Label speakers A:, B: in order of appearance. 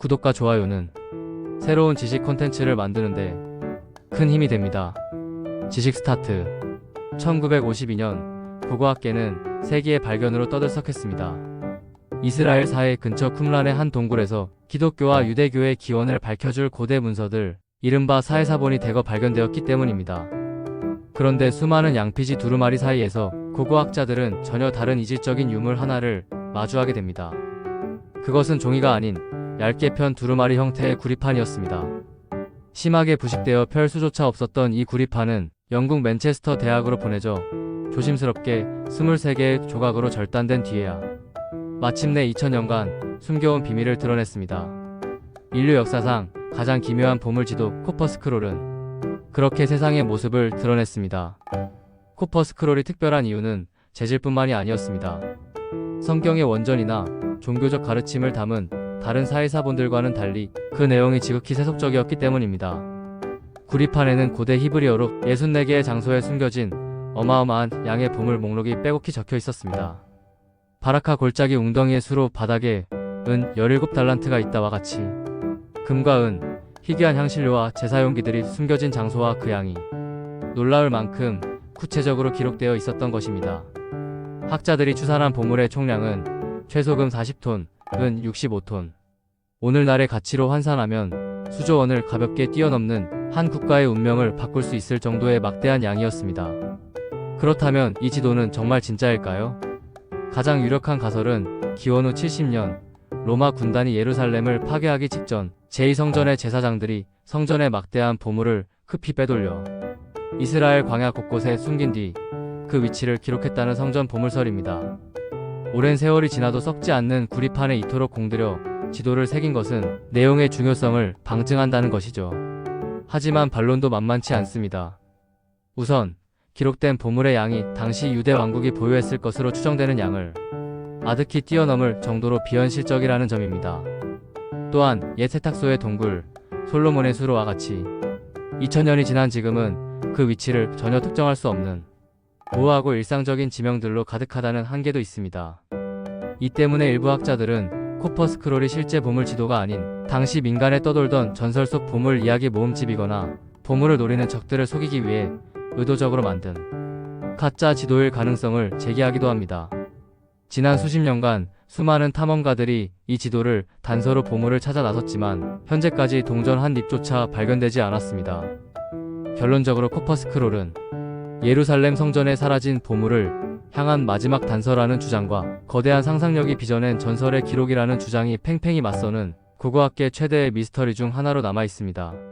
A: 구독과 좋아요는 새로운 지식 콘텐츠를 만드는데 큰 힘이 됩니다. 지식 스타트 1952년 고고학계는 세기의 발견으로 떠들썩했습니다. 이스라엘 사해 근처 쿰란의 한 동굴에서 기독교와 유대교의 기원을 밝혀줄 고대 문서들, 이른바 사해사본이 대거 발견되었기 때문입니다. 그런데 수많은 양피지 두루마리 사이에서 고고학자들은 전혀 다른 이질적인 유물 하나를 마주하게 됩니다. 그것은 종이가 아닌 얇게 편 두루마리 형태의 구리판이었습니다. 심하게 부식되어 펼 수조차 없었던 이 구리판은 영국 맨체스터 대학으로 보내져 조심스럽게 23개의 조각으로 절단된 뒤에야 마침내 2000년간 숨겨온 비밀을 드러냈습니다. 인류 역사상 가장 기묘한 보물지도 코퍼스크롤은 그렇게 세상의 모습을 드러냈습니다. 코퍼스크롤이 특별한 이유는 재질뿐만이 아니었습니다. 성경의 원전이나 종교적 가르침을 담은 다른 사회사본들과는 달리 그 내용이 지극히 세속적이었기 때문입니다. 구리판에는 고대 히브리어로 64개의 장소에 숨겨진 어마어마한 양의 보물 목록이 빼곡히 적혀 있었습니다. 바라카 골짜기 웅덩이의 수로 바닥에 은 17달란트가 있다와 같이 금과 은, 희귀한 향신료와 제사용기들이 숨겨진 장소와 그 양이 놀라울 만큼 구체적으로 기록되어 있었던 것입니다. 학자들이 추산한 보물의 총량은 최소금 40톤, 은 65톤. 오늘날의 가치로 환산하면 수조 원을 가볍게 뛰어넘는 한 국가의 운명을 바꿀 수 있을 정도의 막대한 양이었습니다. 그렇다면 이 지도는 정말 진짜일까요? 가장 유력한 가설은 기원 후 70년 로마 군단이 예루살렘을 파괴하기 직전 제2성전의 제사장들이 성전의 막대한 보물을 급히 빼돌려 이스라엘 광야 곳곳에 숨긴 뒤 그 위치를 기록했다는 성전 보물설입니다. 오랜 세월이 지나도 썩지 않는 구리판에 이토록 공들여 지도를 새긴 것은 내용의 중요성을 방증한다는 것이죠. 하지만 반론도 만만치 않습니다. 우선 기록된 보물의 양이 당시 유대 왕국이 보유했을 것으로 추정되는 양을 아득히 뛰어넘을 정도로 비현실적이라는 점입니다. 또한 옛 세탁소의 동굴, 솔로몬의 수로와 같이 2000년이 지난 지금은 그 위치를 전혀 특정할 수 없는 모호하고 일상적인 지명들로 가득하다는 한계도 있습니다. 이 때문에 일부 학자들은 코퍼스크롤이 실제 보물 지도가 아닌 당시 민간에 떠돌던 전설 속 보물 이야기 모음집이거나 보물을 노리는 적들을 속이기 위해 의도적으로 만든 가짜 지도일 가능성을 제기하기도 합니다. 지난 수십 년간 수많은 탐험가들이 이 지도를 단서로 보물을 찾아 나섰지만 현재까지 동전 한 립조차 발견되지 않았습니다. 결론적으로 코퍼 스크롤은 예루살렘 성전에 사라진 보물을 향한 마지막 단서라는 주장과 거대한 상상력이 빚어낸 전설의 기록이라는 주장이 팽팽히 맞서는 고고학계 최대의 미스터리 중 하나로 남아 있습니다.